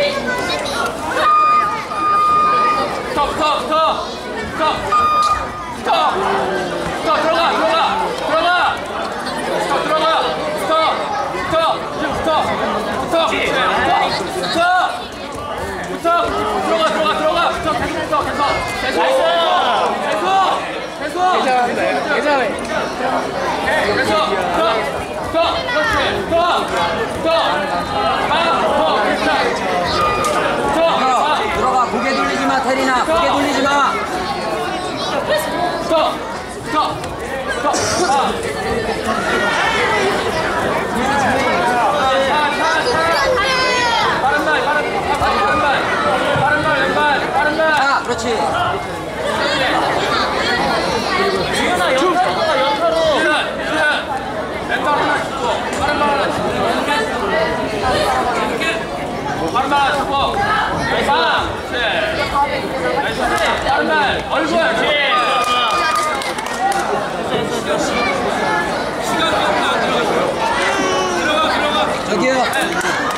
더! 더! 더! 더! 어깨 돌리지 마. 스톱. 스톱. 스톱. 바른발 하나 주고. 빠른 발 하나 주고. 왼발. 얼굴 얼굴. 시간 기억 나 들어가. 들어가 들어가. 저기요.